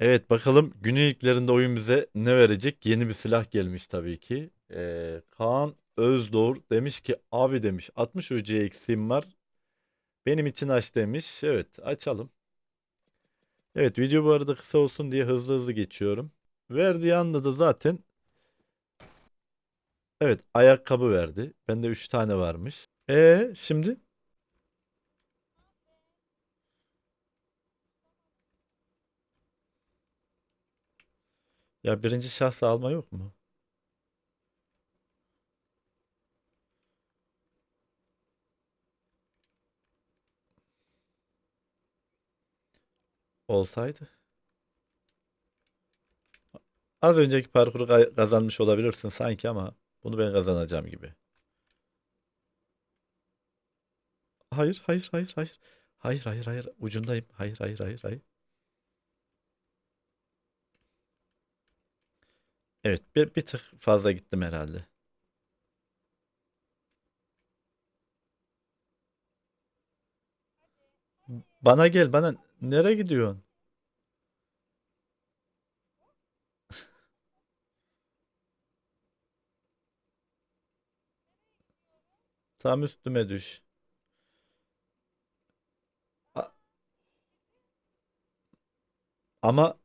Evet bakalım günün ilklerinde oyun bize ne verecek? Yeni bir silah gelmiş tabii ki. Ee, Kaan Özdoğur demiş ki abi demiş 60 UC eksiğim var. Benim için aç demiş. Evet açalım. Evet video bu arada kısa olsun diye hızlı hızlı geçiyorum. Verdiği anda da zaten evet ayakkabı verdi. Bende 3 tane varmış. E şimdi? Ya birinci şahsı alma yok mu? Olsaydı. Az önceki parkuru ka- kazanmış olabilirsin sanki ama bunu ben kazanacağım gibi. Hayır, hayır, hayır, hayır. Hayır, hayır, hayır. Ucundayım. Hayır, hayır, hayır, hayır. Evet, bir, bir tık fazla gittim herhalde. Bana gel, bana. Nereye gidiyorsun? Tam üstüme düş. Ama